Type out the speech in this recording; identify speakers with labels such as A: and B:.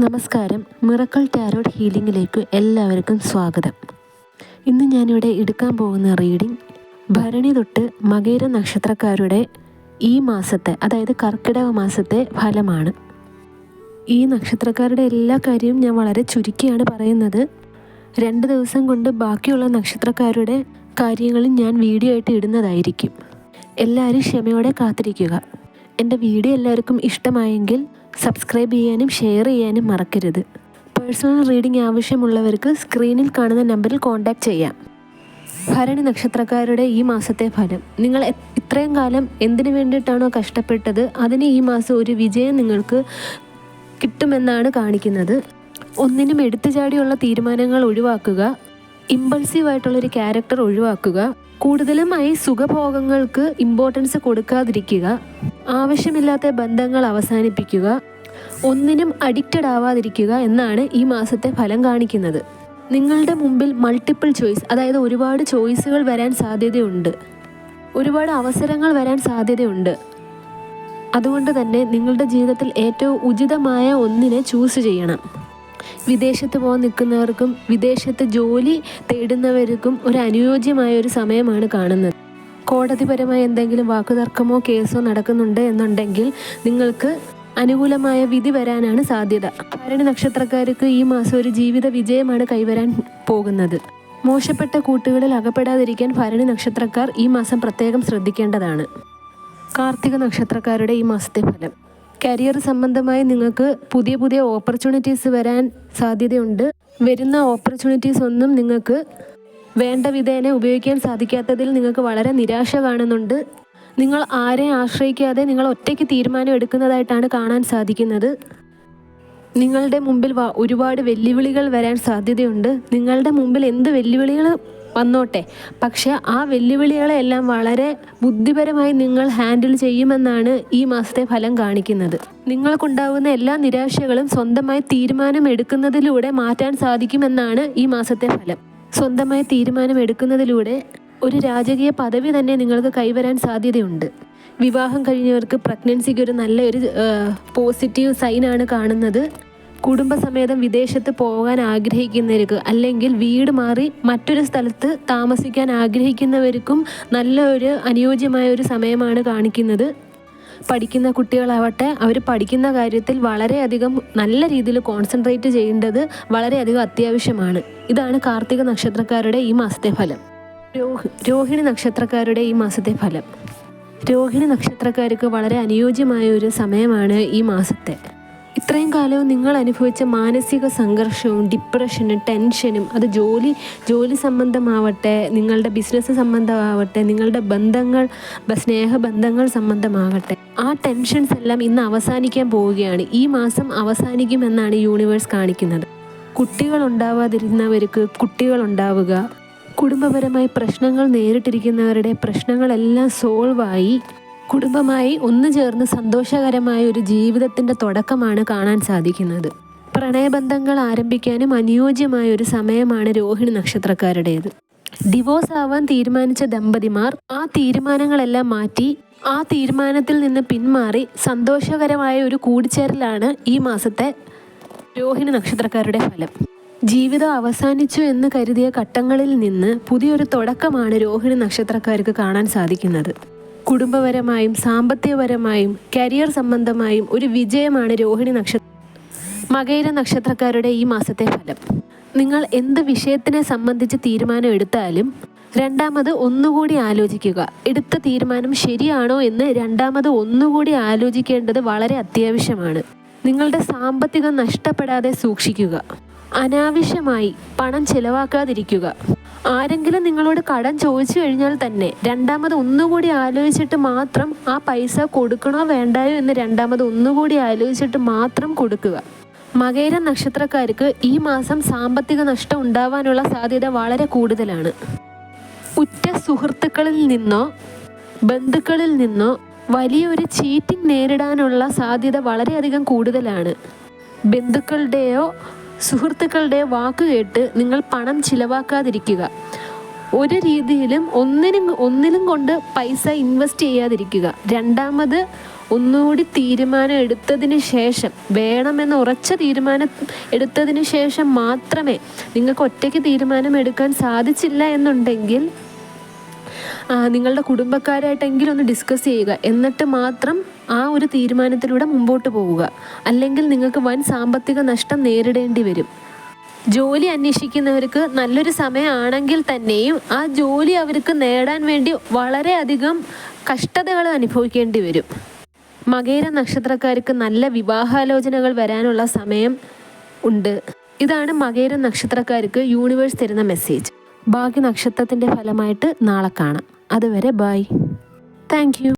A: നമസ്കാരം. Miracle tarot ഹീലിംഗിലേക്ക് എല്ലാവർക്കും സ്വാഗതം. ഇന്ന് ഞാനിവിടെ എടുക്കാൻ പോകുന്ന റീഡിംഗ് ഭരണി തൊട്ട് മകേര നക്ഷത്രക്കാരുടെ ഈ മാസത്തെ അതായത് കർക്കിടക മാസത്തെ ഫലമാണ്. ഈ നക്ഷത്രക്കാരുടെ എല്ലാ കാര്യവും ഞാൻ വളരെ ചുരുക്കിയാണ് പറയുന്നത്. രണ്ട് ദിവസം കൊണ്ട് ബാക്കിയുള്ള നക്ഷത്രക്കാരുടെ കാര്യങ്ങളും ഞാൻ വീഡിയോ ആയിട്ട് ഇടുന്നതായിരിക്കും. എല്ലാവരും ക്ഷമയോടെ കാത്തിരിക്കുക. എന്റെ വീഡിയോ എല്ലാവർക്കും ഇഷ്ടമായെങ്കിൽ സബ്സ്ക്രൈബ് ചെയ്യാനും ഷെയർ ചെയ്യാനും മറക്കരുത്. പേഴ്സണൽ റീഡിംഗ് ആവശ്യമുള്ളവർക്ക് സ്ക്രീനിൽ കാണുന്ന നമ്പറിൽ കോൺടാക്റ്റ് ചെയ്യാം. ഭരണി നക്ഷത്രക്കാരുടെ ഈ മാസത്തെ ഫലം. നിങ്ങൾ ഇത്രയും കാലം എന്തിനു വേണ്ടിയിട്ടാണോ കഷ്ടപ്പെട്ടത്? അതിന് ഈ മാസം ഒരു വിജയം നിങ്ങൾക്ക് കിട്ടുമെന്നാണ് കാണിക്കുന്നത്. ഒന്നിനും എടുത്തുചാടിയുള്ള തീരുമാനങ്ങൾ ഒഴിവാക്കുക. ഇമ്പൾസീവായിട്ടുള്ളൊരു ക്യാരക്ടർ ഒഴിവാക്കുക. കൂടുതലുമായി സുഖഭോഗങ്ങൾക്ക് ഇമ്പോർട്ടൻസ് കൊടുക്കാതിരിക്കുക. ആവശ്യമില്ലാത്ത ബന്ധങ്ങൾ അവസാനിപ്പിക്കുക ഒന്നിനും അഡിക്റ്റഡ് ആവാതിരിക്കുക എന്നാണ് ഈ മാസത്തെ ഫലം കാണിക്കുന്നത്. നിങ്ങളുടെ മുമ്പിൽ മൾട്ടിപ്പിൾ ചോയ്സ് അതായത് ഒരുപാട് ചോയ്സുകൾ വരാൻ സാധ്യതയുണ്ട്. ഒരുപാട് അവസരങ്ങൾ വരാൻ സാധ്യതയുണ്ട്. അതുകൊണ്ട് തന്നെ നിങ്ങളുടെ ജീവിതത്തിൽ ഏറ്റവും ഉചിതമായ ഒന്നിനെ ചൂസ് ചെയ്യണം. വിദേശത്ത് പോകാൻ നിൽക്കുന്നവർക്കും വിദേശത്ത് ജോലി തേടുന്നവർക്കും ഒരു അനുയോജ്യമായ ഒരു സമയമാണ് കാണുന്നത്. കോടതിപരമായ എന്തെങ്കിലും വാക്കുതർക്കമോ കേസോ നടക്കുന്നുണ്ട് എന്നുണ്ടെങ്കിൽ നിങ്ങൾക്ക് അനുകൂലമായ വിധി വരാനാണ് സാധ്യത. ഭരണി നക്ഷത്രക്കാർക്ക് ഈ മാസം ഒരു ജീവിത വിജയമാണ് കൈവരാൻ പോകുന്നത്. മോശപ്പെട്ട കൂട്ടുകളിൽ അകപ്പെടാതിരിക്കാൻ ഭരണി നക്ഷത്രക്കാർ ഈ മാസം പ്രത്യേകം ശ്രദ്ധിക്കേണ്ടതാണ്. കാർത്തിക നക്ഷത്രക്കാരുടെ ഈ മാസത്തെ ഫലം. കരിയർ സംബന്ധമായി നിങ്ങൾക്ക് പുതിയ പുതിയ ഓപ്പർച്യൂണിറ്റീസ് വരാൻ സാധ്യതയുണ്ട്. വരുന്ന ഓപ്പർച്യൂണിറ്റീസ് ഒന്നും നിങ്ങൾക്ക് വേണ്ട വിധേനെ ഉപയോഗിക്കാൻ സാധിക്കാത്തതിൽ നിങ്ങൾക്ക് വളരെ നിരാശ കാണുന്നുണ്ട്. നിങ്ങൾ ആരെ ആശ്രയിക്കാതെ നിങ്ങൾ ഒറ്റയ്ക്ക് തീരുമാനം എടുക്കുന്നതായിട്ടാണ് കാണാൻ സാധിക്കുന്നത്. നിങ്ങളുടെ മുമ്പിൽ ഒരുപാട് വെല്ലുവിളികൾ വരാൻ സാധ്യതയുണ്ട്. നിങ്ങളുടെ മുമ്പിൽ എന്ത് വെല്ലുവിളികൾ വന്നോട്ടെ. പക്ഷെ ആ വെല്ലുവിളികളെല്ലാം വളരെ ബുദ്ധിപരമായി നിങ്ങൾ ഹാൻഡിൽ ചെയ്യുമെന്നാണ് ഈ മാസത്തെ ഫലം കാണിക്കുന്നത്. നിങ്ങൾക്കുണ്ടാകുന്ന എല്ലാ നിരാശകളും സ്വന്തമായി തീരുമാനം എടുക്കുന്നതിലൂടെ മാറ്റാൻ സാധിക്കുമെന്നാണ് ഈ മാസത്തെ ഫലം. സ്വന്തമായി തീരുമാനം എടുക്കുന്നതിലൂടെ ഒരു രാജകീയ പദവി തന്നെ നിങ്ങൾക്ക് കൈവരാൻ സാധ്യതയുണ്ട്. വിവാഹം കഴിഞ്ഞവർക്ക് പ്രഗ്നൻസിക്ക് ഒരു നല്ലൊരു പോസിറ്റീവ് സൈനാണ് കാണുന്നത്. കുടുംബസമേതം വിദേശത്ത് പോകാൻ ആഗ്രഹിക്കുന്നവർക്ക് അല്ലെങ്കിൽ വീട് മാറി മറ്റൊരു സ്ഥലത്ത് താമസിക്കാൻ ആഗ്രഹിക്കുന്നവർക്കും നല്ലൊരു അനുയോജ്യമായ ഒരു സമയമാണ് കാണിക്കുന്നത്. പഠിക്കുന്ന കുട്ടികളാവട്ടെ അവർ പഠിക്കുന്ന കാര്യത്തിൽ വളരെയധികം നല്ല രീതിയിൽ കോൺസെൻട്രേറ്റ് ചെയ്യേണ്ടത് വളരെയധികം അത്യാവശ്യമാണ്. ഇതാണ് കാർത്തിക നക്ഷത്രക്കാരുടെ ഈ മാസത്തെ ഫലം. രോഹി രോഹിണി നക്ഷത്രക്കാരുടെ ഈ മാസത്തെ ഫലം. രോഹിണി നക്ഷത്രക്കാർക്ക് വളരെ അനുയോജ്യമായ ഒരു സമയമാണ് ഈ മാസത്തെ. ഇത്രയും കാലവും നിങ്ങൾ അനുഭവിച്ച മാനസിക സംഘർഷവും ഡിപ്രഷനും ടെൻഷനും അത് ജോലി ജോലി സംബന്ധമാവട്ടെ നിങ്ങളുടെ ബിസിനസ് സംബന്ധമാവട്ടെ നിങ്ങളുടെ ബന്ധങ്ങൾ സ്നേഹബന്ധങ്ങൾ സംബന്ധമാവട്ടെ ആ ടെൻഷൻസ് എല്ലാം ഇന്ന് അവസാനിക്കാൻ പോവുകയാണ്. ഈ മാസം അവസാനിക്കുമെന്നാണ് യൂണിവേഴ്സ് കാണിക്കുന്നത്. കുട്ടികൾ ഉണ്ടാവാതിരുന്നവർക്ക് കുട്ടികൾ ഉണ്ടാവുക കുടുംബപരമായി പ്രശ്നങ്ങൾ നേരിട്ടിരിക്കുന്നവരുടെ പ്രശ്നങ്ങളെല്ലാം സോൾവായി കുടുംബമായി ഒന്നു ചേർന്ന് സന്തോഷകരമായ ഒരു ജീവിതത്തിന്റെ തുടക്കമാണ് കാണാൻ സാധിക്കുന്നത്. പ്രണയബന്ധങ്ങൾ ആരംഭിക്കാനും അനുയോജ്യമായ ഒരു സമയമാണ് രോഹിണി നക്ഷത്രക്കാരുടേത്. ഡിവോഴ്സ് ആവാൻ തീരുമാനിച്ച ദമ്പതിമാർ ആ തീരുമാനങ്ങളെല്ലാം മാറ്റി ആ തീരുമാനത്തിൽ നിന്ന് പിന്മാറി സന്തോഷകരമായ ഒരു കൂടിച്ചേരലാണ് ഈ മാസത്തെ രോഹിണി നക്ഷത്രക്കാരുടെ ഫലം. ജീവിതം അവസാനിച്ചു എന്ന് കരുതിയ ഘട്ടങ്ങളിൽ നിന്ന് പുതിയൊരു തുടക്കമാണ് രോഹിണി നക്ഷത്രക്കാർക്ക് കാണാൻ സാധിക്കുന്നത്. കുടുംബപരമായും സാമ്പത്തികപരമായും കരിയർ സംബന്ധമായും ഒരു വിജയമാണ് രോഹിണി നക്ഷത്ര മകയിര നക്ഷത്രക്കാരുടെ ഈ മാസത്തെ ഫലം. നിങ്ങൾ എന്ത് വിഷയത്തിനെ സംബന്ധിച്ച് തീരുമാനം എടുത്താലും രണ്ടാമത് ഒന്നുകൂടി ആലോചിക്കുക. എടുത്ത തീരുമാനം ശരിയാണോ എന്ന് രണ്ടാമത് ഒന്നുകൂടി ആലോചിക്കേണ്ടത് വളരെ അത്യാവശ്യമാണ്. നിങ്ങളുടെ സാമ്പത്തികം നഷ്ടപ്പെടാതെ സൂക്ഷിക്കുക. അനാവശ്യമായി പണം ചിലവാക്കാതിരിക്കുക. ആരെങ്കിലും നിങ്ങളോട് കടം ചോദിച്ചു കഴിഞ്ഞാൽ തന്നെ രണ്ടാമത് ഒന്നുകൂടി ആലോചിച്ചിട്ട് മാത്രം ആ പൈസ കൊടുക്കണോ വേണ്ടായോ എന്ന് രണ്ടാമത് ഒന്നുകൂടി ആലോചിച്ചിട്ട് മാത്രം കൊടുക്കുക. മകേര നക്ഷത്രക്കാർക്ക് ഈ മാസം സാമ്പത്തിക നഷ്ടം ഉണ്ടാവാനുള്ള സാധ്യത വളരെ കൂടുതലാണ്. ഉറ്റ സുഹൃത്തുക്കളിൽ നിന്നോ ബന്ധുക്കളിൽ നിന്നോ വലിയൊരു ചീറ്റിംഗ് നേരിടാനുള്ള സാധ്യത വളരെയധികം കൂടുതലാണ്. ബന്ധുക്കളുടെയോ സുഹൃത്തുക്കളുടെയോ വാക്ക് കേട്ട് നിങ്ങൾ പണം ചിലവാക്കാതിരിക്കുക. ഒരു രീതിയിലും ഒന്നിനും ഒന്നിലും കൊണ്ട് പൈസ ഇൻവെസ്റ്റ് ചെയ്യാതിരിക്കുക. രണ്ടാമത് ഒന്നുകൂടി തീരുമാനം എടുത്തതിന് ശേഷം വേണമെന്ന് ഉറച്ച തീരുമാനം എടുത്തതിന് ശേഷം മാത്രമേ നിങ്ങൾക്ക് ഒറ്റയ്ക്ക് തീരുമാനം എടുക്കാൻ സാധിച്ചില്ല എന്നുണ്ടെങ്കിൽ നിങ്ങളുടെ കുടുംബക്കാരായിട്ടെങ്കിലും ഒന്ന് ഡിസ്കസ് ചെയ്യുക. എന്നിട്ട് മാത്രം ആ ഒരു തീരുമാനത്തിലൂടെ മുമ്പോട്ട് പോവുക. അല്ലെങ്കിൽ നിങ്ങൾക്ക് വൻ സാമ്പത്തിക നഷ്ടം നേരിടേണ്ടി വരും. ജോലി അന്വേഷിക്കുന്നവർക്ക് നല്ലൊരു സമയമാണെങ്കിൽ തന്നെയും ആ ജോലി അവർക്ക് നേടാൻ വേണ്ടി വളരെയധികം കഷ്ടതകൾ അനുഭവിക്കേണ്ടി വരും. മകേര നക്ഷത്രക്കാർക്ക് നല്ല വിവാഹാലോചനകൾ വരാനുള്ള സമയം ഉണ്ട്. ഇതാണ് മകേര നക്ഷത്രക്കാർക്ക് യൂണിവേഴ്സ് തരുന്ന മെസ്സേജ് ബാക്കി നക്ഷത്രത്തിന്റെ ഫലമായിട്ട് നാളെ കാണാം. അതുവരെ ബൈ. താങ്ക്